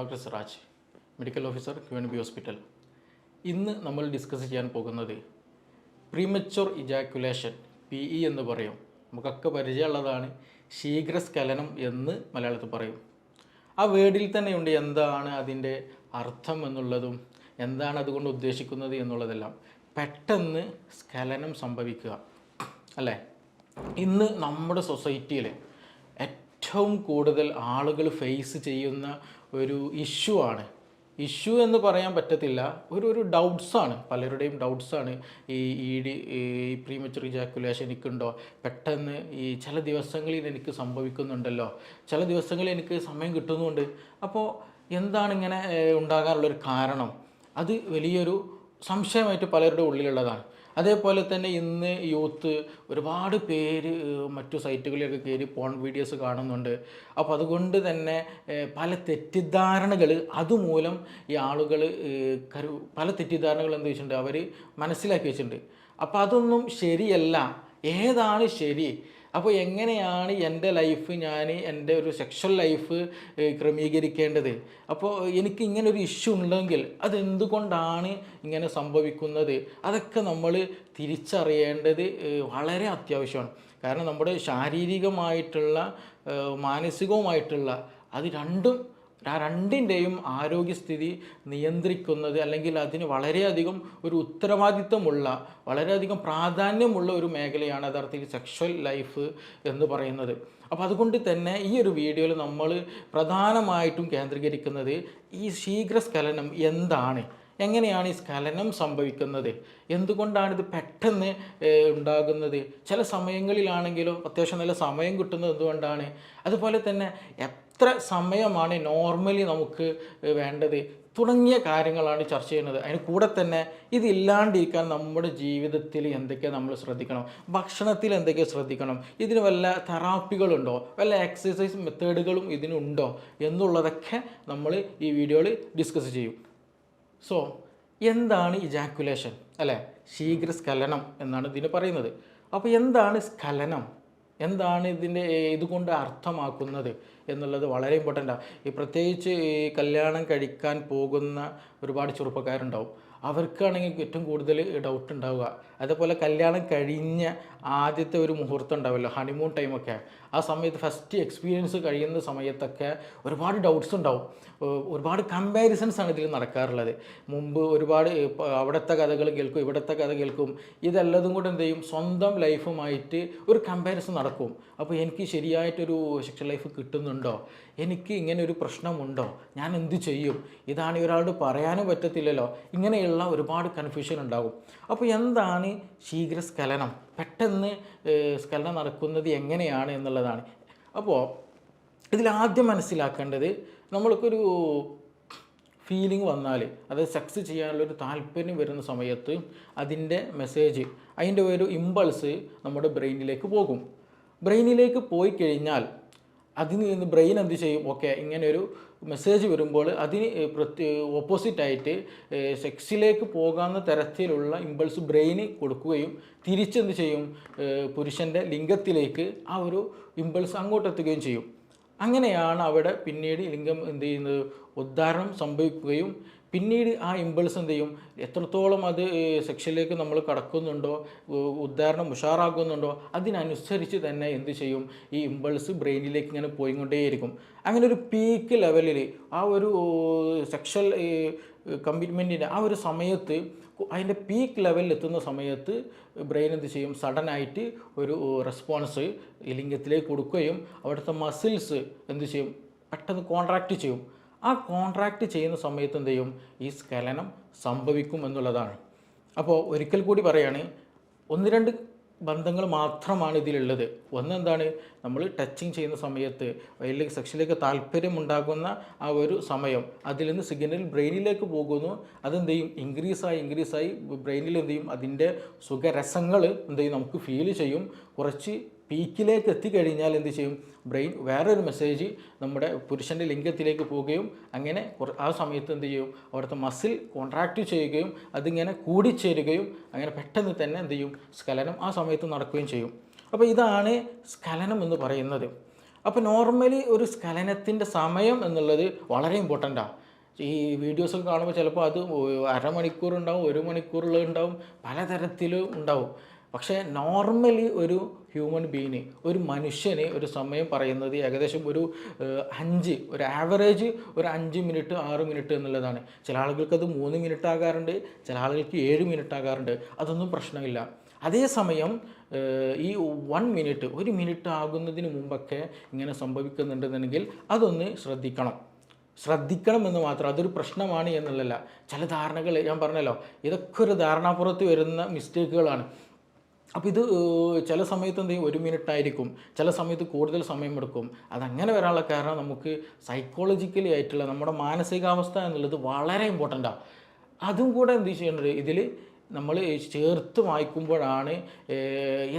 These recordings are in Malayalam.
Doctor Siraj medical officer Q N B hospital ഇന്ന് നമ്മൾ ഡിസ്കസ് ചെയ്യാൻ പോകുന്നത് പ്രീമച്ചുർ ഇജാക്കുലേഷൻ പി ഇ എന്ന് പറയും. നമുക്കൊക്കെ പരിചയമുള്ളതാണ് ശീഘ്രസ്ഖലനം എന്ന് മലയാളത്തിൽ പറയും. ആ വേർഡിൽ തന്നെ ഉണ്ട് എന്താണ് അതിന്റെ അർത്ഥം എന്നുള്ളതും എന്താണ് അതുകൊണ്ട് ഉദ്ദേശിക്കുന്നത് എന്നുള്ളതെല്ലാം. പെട്ടെന്ന് സ്ഖലനം സംഭവിക്കുക അല്ലേ? ഇന്ന് നമ്മുടെ സൊസൈറ്റിയിൽ ഏറ്റവും കൂടുതൽ ആളുകൾ ഫേസ് ചെയ്യുന്ന ഒരു ഇഷ്യൂ ആണ്. ഇഷ്യൂ എന്ന് പറയാൻ പറ്റത്തില്ല. ഒരു ഒരു ഡൗട്ട്സാണ് പലരുടെയും ഡൗട്ട്സാണ് ഈ ഇ ഡി ഈ പ്രീമച്ചർ ഇജാക്കുലേഷൻ എനിക്കുണ്ടോ? പെട്ടെന്ന് ഈ ചില ദിവസങ്ങളിൽ എനിക്ക് സംഭവിക്കുന്നുണ്ടല്ലോ. ചില ദിവസങ്ങളിൽ എനിക്ക് സമയം കിട്ടുന്നുണ്ട്. അപ്പോൾ എന്താണ് ഇങ്ങനെ ഉണ്ടാകാനുള്ളൊരു കാരണം? അത് വലിയൊരു സംശയമായിട്ട് പലരുടെ ഉള്ളിലുള്ളതാണ്. അതേപോലെ തന്നെ ഇന്ന് യൂത്ത് ഒരുപാട് പേര് മറ്റു സൈറ്റുകളിലൊക്കെ കയറി പോൺ വീഡിയോസ് കാണുന്നുണ്ട്. അപ്പോൾ അതുകൊണ്ട് തന്നെ പല തെറ്റിദ്ധാരണകൾ അതുമൂലം ഈ ആളുകൾ കരു പല തെറ്റിദ്ധാരണകൾ എന്ത് വെച്ചിട്ടുണ്ട്? അവർ മനസ്സിലാക്കി വെച്ചിട്ടുണ്ട്. അപ്പോൾ അതൊന്നും ശരിയല്ല. ഏതാണ് ശരി? അപ്പോൾ എങ്ങനെയാണ് എന്റെ ലൈഫ് ഞാൻ എന്റെ ഒരു സെക്ഷൽ ലൈഫ് ക്രമീകരിക്കേണ്ടത്? അപ്പോൾ എനിക്ക് ഇങ്ങനെ ഒരു ഇഷ്യൂ ഉണ്ടെങ്കിൽ അതെന്തുകൊണ്ടാണ് ഇങ്ങനെ സംഭവിക്കുന്നത്? അതൊക്കെ നമ്മൾ തിരിച്ചറിയേണ്ടത് വളരെ അത്യാവശ്യമാണ്. കാരണം നമ്മുടെ ശാരീരികമായിട്ടുള്ള മാനസികവുമായിട്ടുള്ള അത് രണ്ടും ആ രണ്ടിന്റെയും ആരോഗ്യസ്ഥിതി നിയന്ത്രിക്കുന്നത് അല്ലെങ്കിൽ അതിന് വളരെയധികം ഒരു ഉത്തരവാദിത്വമുള്ള വളരെയധികം പ്രാധാന്യമുള്ള ഒരു മേഖലയാണ് യഥാർത്ഥത്തിൽ സെക്ഷൽ ലൈഫ് എന്ന് പറയുന്നത്. അപ്പോൾ അതുകൊണ്ട് തന്നെ ഈ ഒരു വീഡിയോയിൽ നമ്മൾ പ്രധാനമായിട്ടും കേന്ദ്രീകരിക്കുന്നത് ഈ ശീഘ്രസ്ഖലനം എന്താണ്? എങ്ങനെയാണ് ഈ സ്ഖലനം സംഭവിക്കുന്നത്? എന്തുകൊണ്ടാണ് ഇത് പെട്ടെന്ന് ഉണ്ടാകുന്നത്? ചില സമയങ്ങളിലാണെങ്കിലും അത്യാവശ്യം നല്ല സമയം കിട്ടുന്നത് എന്തുകൊണ്ടാണ്? അതുപോലെ തന്നെ എത്ര സമയമാണ് നോർമലി നമുക്ക് വേണ്ടത്. തുടങ്ങിയ കാര്യങ്ങളാണ് ചർച്ച ചെയ്യുന്നത്. അതിന് കൂടെ തന്നെ ഇതില്ലാണ്ടിരിക്കാൻ നമ്മുടെ ജീവിതത്തിൽ എന്തൊക്കെ നമ്മൾ ശ്രദ്ധിക്കണം? ഭക്ഷണത്തിൽ എന്തൊക്കെ ശ്രദ്ധിക്കണം? ഇതിന് വല്ല തെറാപ്പികളുണ്ടോ വല്ല എക്സസൈസ് മെത്തേഡുകളും ഇതിനുണ്ടോ? എന്നുള്ളതൊക്കെ നമ്മൾ ഈ വീഡിയോയിൽ ഡിസ്കസ് ചെയ്യും. സോ എന്താണ് ഇജാക്കുലേഷൻ അല്ലേ? ശീഘ്രസ്ഖലനം എന്നാണ് ഇതിന് പറയുന്നത്. അപ്പോൾ എന്താണ് സ്ഖലനം? എന്താണ് ഇതിന്റെ ഇതുകൊണ്ട് അർത്ഥമാക്കുന്നത്? എന്നുള്ളത് വളരെ ഇമ്പോർട്ടന്റാണ് ഈ പ്രത്യേകിച്ച് ഈ കല്യാണം കഴിക്കാൻ പോകുന്ന ഒരുപാട് ചെറുപ്പക്കാരുണ്ടാവും. അവർക്കാണെങ്കിൽ ഏറ്റവും കൂടുതൽ ഡൗട്ട് ഉണ്ടാവുക. അതേപോലെ കല്യാണം കഴിഞ്ഞ ആദ്യത്തെ ഒരു മുഹൂർത്തം ഉണ്ടാവുമല്ലോ ഹണിമൂൺ ടൈമൊക്കെ ആ സമയത്ത് ഫസ്റ്റ് എക്സ്പീരിയൻസ് കഴിയുന്ന സമയത്തൊക്കെ ഒരുപാട് ഡൗട്ട്സ് ഉണ്ടാവും. ഒരുപാട് കമ്പാരിസൺസ് ആണ് ഇതിൽ നടക്കാറുള്ളത്. മുമ്പ് ഒരുപാട് അവിടുത്തെ കഥകൾ കേൾക്കും ഇവിടുത്തെ കഥ കേൾക്കും. ഇതെല്ലതും കൂടെ എന്ത് ചെയ്യും? സ്വന്തം ലൈഫുമായിട്ട് ഒരു കമ്പാരിസൺ നടക്കും. അപ്പോൾ എനിക്ക് ശരിയായിട്ടൊരു സെക്ഷൽ ലൈഫ് കിട്ടുന്നുണ്ടോ? എനിക്ക് ഇങ്ങനെ ഒരു പ്രശ്നമുണ്ടോ? ഞാൻ എന്ത് ചെയ്യും? ഇതാണ് ഒരാളോട് പറയാനും പറ്റത്തില്ലല്ലോ. ഇങ്ങനെയുള്ള ഒരുപാട് കൺഫ്യൂഷൻ ഉണ്ടാകും. അപ്പോൾ എന്താണ് ശീഘ്രസ്ഖലനം? പെട്ടെന്ന് സ്കലനം നടക്കുന്നത് എങ്ങനെയാണ് എന്നുള്ളതാണ്. അപ്പോൾ ഇതിലാദ്യം മനസ്സിലാക്കേണ്ടത് നമ്മൾക്കൊരു ഫീലിംഗ് വന്നാൽ അതായത് സെക്സ് ചെയ്യാനുള്ളൊരു താല്പര്യം വരുന്ന സമയത്ത് അതിന്റെ മെസ്സേജ് അതിന്റെ ഒരു ഇമ്പൾസ് നമ്മുടെ ബ്രെയിനിലേക്ക് പോകും. ബ്രെയിനിലേക്ക് പോയി കഴിഞ്ഞാൽ അതിന് നിന്ന് ബ്രെയിൻ എന്ത് ചെയ്യും? ഓക്കെ ഇങ്ങനെ ഒരു മെസ്സേജ് വരുമ്പോൾ അതിന് പ്രത്യേക ഓപ്പോസിറ്റായിട്ട് സെക്സിലേക്ക് പോകാവുന്ന തരത്തിലുള്ള ഇമ്പൾസ് ബ്രെയിന് കൊടുക്കുകയും തിരിച്ചെന്ത് ചെയ്യും? പുരുഷന്റെ ലിംഗത്തിലേക്ക് ആ ഒരു ഇമ്പൾസ് അങ്ങോട്ടെത്തുകയും ചെയ്യും. അങ്ങനെയാണ് അവിടെ പിന്നീട് ലിംഗം എന്ത് ചെയ്യുന്നത്? ഉദ്ധാരണം സംഭവിക്കുകയും പിന്നീട് ആ ഇമ്പൾസ് എന്ത് ചെയ്യും? എത്രത്തോളം അത് സെക്ഷനിലേക്ക് നമ്മൾ കടക്കുന്നുണ്ടോ? ഉദാഹരണം ഉഷാറാക്കുന്നുണ്ടോ? അതിനനുസരിച്ച് തന്നെ എന്ത് ചെയ്യും? ഈ ഇമ്പൾസ് ബ്രെയിനിലേക്ക് ഇങ്ങനെ പോയിക്കൊണ്ടേയിരിക്കും. അങ്ങനെ ഒരു പീക്ക് ലെവലിൽ ആ ഒരു സെക്ഷൽ കമ്മിറ്റ്മെന്റിന്റെ ആ ഒരു സമയത്ത് അതിന്റെ പീക്ക് ലെവലിൽ എത്തുന്ന സമയത്ത് ബ്രെയിൻ എന്ത് ചെയ്യും? സഡനായിട്ട് ഒരു റെസ്പോൺസ് ലിംഗത്തിലേക്ക് കൊടുക്കുകയും അവിടുത്തെ മസിൽസ് എന്ത് ചെയ്യും? പെട്ടെന്ന് കോൺട്രാക്റ്റ് ചെയ്യും. ആ കോൺട്രാക്റ്റ് ചെയ്യുന്ന സമയത്ത് എന്ത് ചെയ്യും? ഈ സ്ഖലനം സംഭവിക്കും എന്നുള്ളതാണ്. അപ്പോൾ ഒരിക്കൽ കൂടി പറയുകയാണ് ഒന്ന് രണ്ട് ബന്ധങ്ങൾ മാത്രമാണ് ഇതിലുള്ളത്. ഒന്നെന്താണ് നമ്മൾ ടച്ചിങ് ചെയ്യുന്ന സമയത്ത് അല്ലെങ്കിൽ സെക്ഷനിലേക്ക് താല്പര്യമുണ്ടാകുന്ന ആ ഒരു സമയം. അതിൽ നിന്ന് സിഗ്നൽ ബ്രെയിനിലേക്ക് പോകുന്നു. അതെന്ത് ചെയ്യും? ഇൻക്രീസായി ഇൻക്രീസായി ബ്രെയിനിൽ എന്ത് ചെയ്യും? അതിന്റെ സുഖരസങ്ങൾ എന്ത് ചെയ്യും? നമുക്ക് ഫീൽ ചെയ്യും. കുറച്ച് പീക്കിലേക്ക് എത്തിക്കഴിഞ്ഞാൽ എന്ത് ചെയ്യും? ബ്രെയിൻ വേറൊരു മെസ്സേജ് നമ്മുടെ പുരുഷന്റെ ലിംഗത്തിലേക്ക് പോവുകയും അങ്ങനെ ആ സമയത്ത് എന്ത് ചെയ്യും? അവിടുത്തെ മസിൽ കോൺട്രാക്റ്റ് ചെയ്യുകയും അതിങ്ങനെ കൂടിച്ചേരുകയും അങ്ങനെ പെട്ടെന്ന് തന്നെ എന്ത് ചെയ്യും? സ്കലനം ആ സമയത്ത് നടക്കുകയും ചെയ്യും. അപ്പോൾ ഇതാണ് സ്കലനം എന്ന് പറയുന്നത്. അപ്പോൾ നോർമലി ഒരു സ്ഖലനത്തിന്റെ സമയം എന്നുള്ളത് വളരെ ഇമ്പോർട്ടന്റാണ് ഈ വീഡിയോസൊക്കെ കാണുമ്പോൾ ചിലപ്പോൾ അത് അരമണിക്കൂർ ഉണ്ടാവും ഒരു മണിക്കൂറുള്ള ഉണ്ടാവും പലതരത്തിലും ഉണ്ടാവും. പക്ഷേ നോർമലി ഒരു ഹ്യൂമൻ ബീയിന് ഒരു മനുഷ്യന് ഒരു സമയം പറയുന്നത് ഏകദേശം ഒരു അഞ്ച് ഒരു ആവറേജ് ഒരു അഞ്ച് മിനിറ്റ് ആറ് മിനിറ്റ് എന്നുള്ളതാണ്. ചില ആളുകൾക്ക് അത് മൂന്ന് മിനിറ്റ് ആകാറുണ്ട് ചില ആളുകൾക്ക് ഏഴ് മിനിറ്റ് ആകാറുണ്ട്. അതൊന്നും പ്രശ്നമില്ല. അതേസമയം ഈ വൺ മിനിറ്റ് ഒരു മിനിറ്റ് ആകുന്നതിന് മുമ്പൊക്കെ ഇങ്ങനെ സംഭവിക്കുന്നുണ്ടെന്നുണ്ടെങ്കിൽ അതൊന്ന് ശ്രദ്ധിക്കണം. ശ്രദ്ധിക്കണം എന്ന് മാത്രം അതൊരു പ്രശ്നമാണ് എന്നുള്ളതല്ല ചില ധാരണകൾ ഞാൻ പറഞ്ഞല്ലോ ഇതൊക്കെ ഒരു ധാരണാപുറത്ത് വരുന്ന മിസ്റ്റേക്കുകളാണ് അപ്പോൾ ഇത് ചില സമയത്ത് എന്തെങ്കിലും ഒരു മിനിറ്റ് ആയിരിക്കും ചില സമയത്ത് കൂടുതൽ സമയം സമയമെടുക്കും. അതങ്ങനെ വരാനുള്ള കാരണം നമുക്ക് സൈക്കോളജിക്കലി ആയിട്ടുള്ള നമ്മുടെ മാനസികാവസ്ഥ എന്നുള്ളത് വളരെ ഇമ്പോർട്ടന്റാണ് അതും കൂടെ എന്ത് ചെയ്യേണ്ടത്? ഇതിൽ നമ്മൾ ചേർത്ത് വായിക്കുമ്പോഴാണ്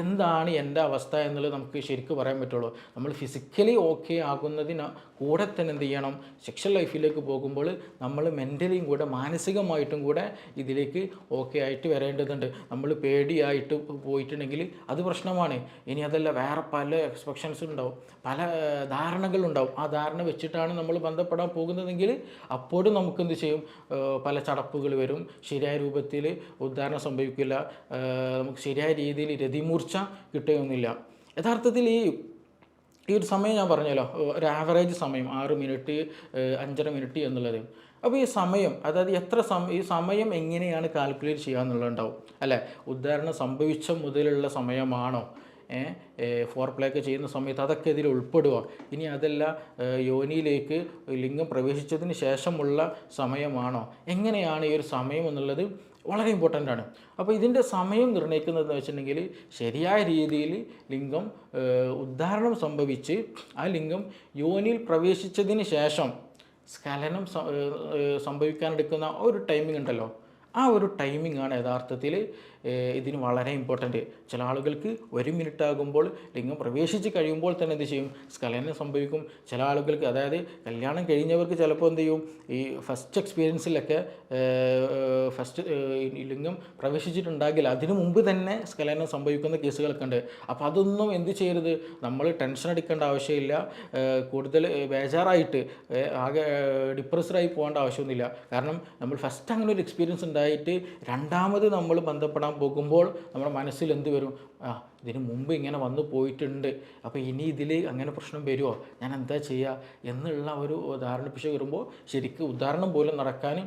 എന്താണ് എന്റെ അവസ്ഥ എന്നുള്ളത് നമുക്ക് ശരിക്കും പറയാൻ പറ്റുള്ളൂ. നമ്മൾ ഫിസിക്കലി ഓക്കെ ആകുന്നതിന് കൂടെ തന്നെ എന്ത് ചെയ്യണം? സെക്ഷൽ ലൈഫിലേക്ക് പോകുമ്പോൾ നമ്മൾ മെന്റലിയും കൂടെ മാനസികമായിട്ടും കൂടെ ഇതിലേക്ക് ഓക്കെ ആയിട്ട് വരേണ്ടതുണ്ട്. നമ്മൾ പേടിയായിട്ട് പോയിട്ടുണ്ടെങ്കിൽ അത് പ്രശ്നമാണ്. ഇനി അതല്ല വേറെ പല എക്സ്പെക്ഷൻസ് ഉണ്ടാവും. പല ധാരണകളുണ്ടാവും ആ ധാരണ വെച്ചിട്ടാണ് നമ്മൾ ബന്ധപ്പെടാൻ പോകുന്നതെങ്കിൽ അപ്പോഴും നമുക്ക് എന്ത് ചെയ്യും? പല ചടപ്പുകൾ വരും. ശരിയായ രൂപത്തിൽ ഉദ്ധാരണം സംഭവിക്കില്ല. നമുക്ക് ശരിയായ രീതിയിൽ രതിമൂർച്ച കിട്ടുകയൊന്നുമില്ല യഥാർത്ഥത്തിൽ ഈ ഈ ഒരു സമയം ഞാൻ പറഞ്ഞല്ലോ ഒരു ആവറേജ് സമയം ആറ് മിനിറ്റ് അഞ്ചര മിനിറ്റ് എന്നുള്ളത്. അപ്പോൾ ഈ സമയം അതായത് എത്ര സമയം ഈ സമയം എങ്ങനെയാണ് കാൽക്കുലേറ്റ് ചെയ്യുക എന്നുള്ളതുണ്ടാവും. അല്ലേ? ഉദാഹരണം സംഭവിച്ച മുതലുള്ള സമയമാണോ? ഫോർ പ്ലേക്ക് ചെയ്യുന്ന സമയത്ത് അതൊക്കെ ഇതിൽ ഉൾപ്പെടുക. ഇനി അതല്ല യോനിയിലേക്ക് ലിംഗം പ്രവേശിച്ചതിന് ശേഷമുള്ള സമയമാണോ? എങ്ങനെയാണ് ഈ ഒരു സമയം എന്നുള്ളത് വളരെ ഇമ്പോർട്ടന്റ് ആണ്. അപ്പോൾ ഇതിന്റെ സമയം നിർണയിക്കുന്നതെന്ന് വെച്ചിട്ടുണ്ടെങ്കിൽ ശരിയായ രീതിയിൽ ലിംഗം ഉദ്ധാരണം സംഭവിച്ച് ആ ലിംഗം യോനിയിൽ പ്രവേശിച്ചതിന് ശേഷം സ്കലനം സംഭവിക്കാനെടുക്കുന്ന ഒരു ടൈമിംഗ് ഉണ്ടല്ലോ. ആ ഒരു ടൈമിംഗ് ആണ് യഥാർത്ഥത്തിൽ ഇതിന് വളരെ ഇമ്പോർട്ടന്റ് ചില ആളുകൾക്ക് ഒരു മിനിറ്റ് ആകുമ്പോൾ ലിംഗം പ്രവേശിച്ച് കഴിയുമ്പോൾ തന്നെ എന്ത് ചെയ്യും? സ്കലനം സംഭവിക്കും. ചില ആളുകൾക്ക് അതായത് കല്യാണം കഴിഞ്ഞവർക്ക് ചിലപ്പോൾ എന്ത് ചെയ്യും? ഈ ഫസ്റ്റ് എക്സ്പീരിയൻസിലൊക്കെ ഫസ്റ്റ് ലിംഗം പ്രവേശിച്ചിട്ടുണ്ടാകില്ല അതിനു മുമ്പ് തന്നെ സ്കലനം സംഭവിക്കുന്ന കേസുകളൊക്കെ ഉണ്ട്. അപ്പോൾ അതൊന്നും എന്ത് ചെയ്യരുത്? നമ്മൾ ടെൻഷൻ അടിക്കേണ്ട ആവശ്യമില്ല. കൂടുതൽ ബേജാറായിട്ട് ആകെ ഡിപ്രസ്ഡായി പോകേണ്ട ആവശ്യമൊന്നുമില്ല. കാരണം നമ്മൾ ഫസ്റ്റ് അങ്ങനെ ഒരു എക്സ്പീരിയൻസ് ഉണ്ടായിട്ട് രണ്ടാമത് നമ്മൾ ബന്ധപ്പെടാൻ പോകുമ്പോൾ നമ്മുടെ മനസ്സിൽ എന്ത് വരും? ആ ഇതിന് മുമ്പ് ഇങ്ങനെ വന്നു പോയിട്ടുണ്ട്. അപ്പോൾ ഇനി ഇതിൽ അങ്ങനെ പ്രശ്നം വരുമോ ഞാൻ എന്താ ചെയ്യുക എന്നുള്ള ഒരു ധാരണപ്പിശ വരുമ്പോൾ ശരിക്കും ഉദാഹരണം പോലും നടക്കാൻ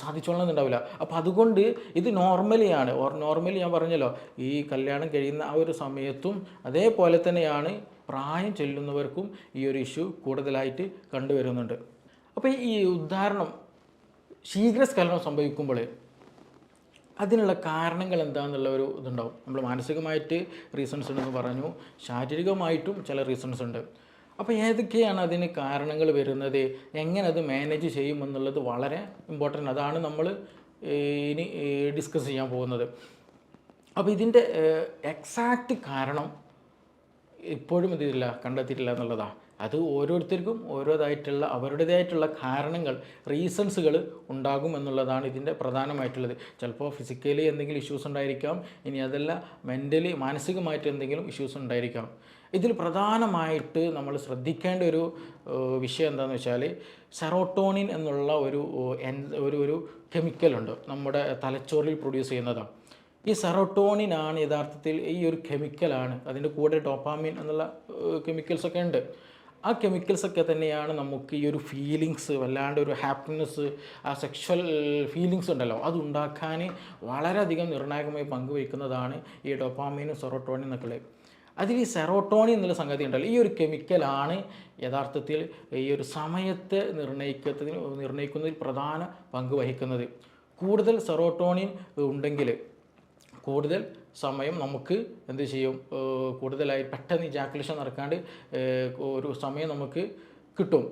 സാധിച്ചോളണമെന്നുണ്ടാവില്ല അപ്പോൾ അതുകൊണ്ട് ഇത് നോർമലിയാണ്. ഓർ നോർമലി ഞാൻ പറഞ്ഞല്ലോ ഈ കല്യാണം കഴിയുന്ന ആ ഒരു സമയത്തും അതേപോലെ തന്നെയാണ് പ്രായം ചെല്ലുന്നവർക്കും ഈ ഒരു ഇഷ്യൂ കൂടുതലായിട്ട് കണ്ടുവരുന്നുണ്ട്. അപ്പോൾ ഈ ഉദാഹരണം ശീഘ്രസ്ഖലനം സംഭവിക്കുമ്പോൾ അതിനുള്ള കാരണങ്ങൾ എന്താണെന്നുള്ള ഒരു ഇതുണ്ടാവും. നമ്മൾ മാനസികമായിട്ട് റീസൺസ് ഉണ്ടെന്ന് പറഞ്ഞു. ശാരീരികമായിട്ടും ചില റീസൺസ് ഉണ്ട്. അപ്പോൾ ഏതൊക്കെയാണ് അതിന് കാരണങ്ങൾ വരുന്നത്? എങ്ങനെ അത് മാനേജ് ചെയ്യും എന്നുള്ളത് വളരെ ഇമ്പോർട്ടന്റ് അതാണ് നമ്മൾ ഇനി ഡിസ്കസ് ചെയ്യാൻ പോകുന്നത്. അപ്പോൾ ഇതിന്റെ എക്സാക്റ്റ് കാരണം ഇപ്പോഴും ഇതില്ല കണ്ടെത്തിയിട്ടില്ല എന്നുള്ളതാണ് അത് ഓരോരുത്തർക്കും ഓരോതായിട്ടുള്ള അവരുടേതായിട്ടുള്ള കാരണങ്ങൾ റീസൺസുകൾ ഉണ്ടാകും എന്നുള്ളതാണ് ഇതിന്റെ പ്രധാനമായിട്ടുള്ളത്. ചിലപ്പോൾ ഫിസിക്കലി എന്തെങ്കിലും ഇഷ്യൂസ് ഉണ്ടായിരിക്കാം ഇനി അതല്ല മെന്റലി മാനസികമായിട്ട് എന്തെങ്കിലും ഇഷ്യൂസ് ഉണ്ടായിരിക്കാം. ഇതിൽ പ്രധാനമായിട്ട് നമ്മൾ ശ്രദ്ധിക്കേണ്ട ഒരു വിഷയം എന്താണെന്ന് വെച്ചാൽ സെറോട്ടോണിൻ എന്നുള്ള ഒരു ഒരു ഒരു കെമിക്കലുണ്ട് നമ്മുടെ തലച്ചോറിൽ പ്രൊഡ്യൂസ് ചെയ്യുന്നതാണ് ഈ സെറോട്ടോണിൻ ആണ് യഥാർത്ഥത്തിൽ ഈ ഒരു കെമിക്കലാണ് അതിന്റെ കൂടെ ഡോപ്പാമിൻ എന്നുള്ള കെമിക്കൽസൊക്കെ ഉണ്ട്. ആ കെമിക്കൽസ് ഒക്കെ തന്നെയാണ് നമുക്ക് ഈ ഒരു ഫീലിങ്സ് വല്ലാണ്ട് ഒരു ഹാപ്പിനെസ് ആ സെക്ഷൽ ഫീലിങ്സ് ഉണ്ടല്ലോ അത് ഉണ്ടാക്കാൻ വളരെയധികം നിർണായകമായി പങ്കുവയ്ക്കുന്നതാണ് ഈ ഡൊപ്പാമീനും സെറോട്ടോണിൻ എന്നൊക്കെ അതിൽ ഈ സെറോട്ടോണി എന്നുള്ള സംഗതി ഉണ്ടല്ലോ ഈ ഒരു കെമിക്കലാണ് യഥാർത്ഥത്തിൽ ഈ ഒരു സമയത്തെ നിർണയിക്കുന്നതിന് നിർണയിക്കുന്നതിൽ പ്രധാന പങ്ക് വഹിക്കുന്നത്. കൂടുതൽ സെറോട്ടോണിൻ ഉണ്ടെങ്കിൽ കൂടുതൽ സമയം നമുക്ക് എന്ത് ചെയ്യും? കൂടുതലായി പെട്ടെന്ന് ഇജാക്കുലേഷൻ നടക്കാണ്ട് ഒരു സമയം നമുക്ക് കിട്ടും.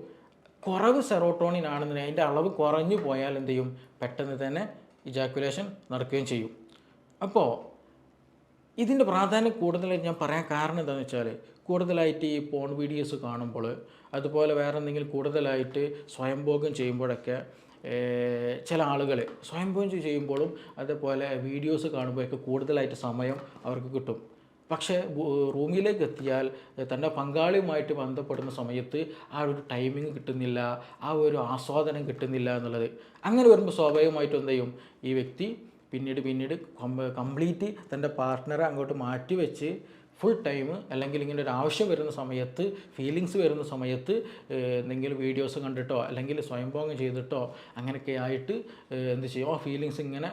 കുറവ് സെറോട്ടോണിൻ ആണെന്നുണ്ടെങ്കിൽ അതിന്റെ അളവ് കുറഞ്ഞു പോയാൽ എന്ത് ചെയ്യും? പെട്ടെന്ന് തന്നെ ഇജാക്കുലേഷൻ നടക്കുകയും ചെയ്യും. അപ്പോൾ ഇതിന്റെ പ്രാധാന്യം കൂടുതലായിട്ട് ഞാൻ പറയാൻ കാരണം എന്താണെന്ന് വെച്ചാൽ കൂടുതലായിട്ട് ഈ പോൺ വീഡിയോസ് കാണുമ്പോൾ അതുപോലെ വേറെ എന്തെങ്കിലും കൂടുതലായിട്ട് സ്വയംഭോഗം ചെയ്യുമ്പോഴൊക്കെ ചില ആളുകൾ സ്വയംഭോഗം ചെയ്യുമ്പോഴും അതേപോലെ വീഡിയോസ് കാണുമ്പോഴൊക്കെ കൂടുതലായിട്ട് സമയം അവർക്ക് കിട്ടും. പക്ഷേ റൂമിലേക്ക് എത്തിയാൽ തന്റെ പങ്കാളിയുമായിട്ട് ബന്ധപ്പെടുന്ന സമയത്ത് ആ ഒരു ടൈമിംഗ് കിട്ടുന്നില്ല ആ ഒരു ആസ്വാദനം കിട്ടുന്നില്ല എന്നുള്ളത്. അങ്ങനെ വരുമ്പോൾ സ്വാഭാവികമായിട്ടും എന്ത് ചെയ്യും? ഈ വ്യക്തി പിന്നീട് പിന്നീട് കംപ്ലീറ്റ് തന്റെ പാർട്ട്ണറെ അങ്ങോട്ട് മാറ്റി വെച്ച് ഫുൾ ടൈം അല്ലെങ്കിൽ ഇങ്ങനെ ഒരു ആവശ്യം വരുന്ന സമയത്ത് ഫീലിങ്സ് വരുന്ന സമയത്ത് എന്തെങ്കിലും വീഡിയോസ് കണ്ടിട്ടോ അല്ലെങ്കിൽ സ്വയംഭോഗം ചെയ്തിട്ടോ അങ്ങനെയൊക്കെ ആയിട്ട് എന്ത് ചെയ്യും? ആ ഫീലിങ്സ് ഇങ്ങനെ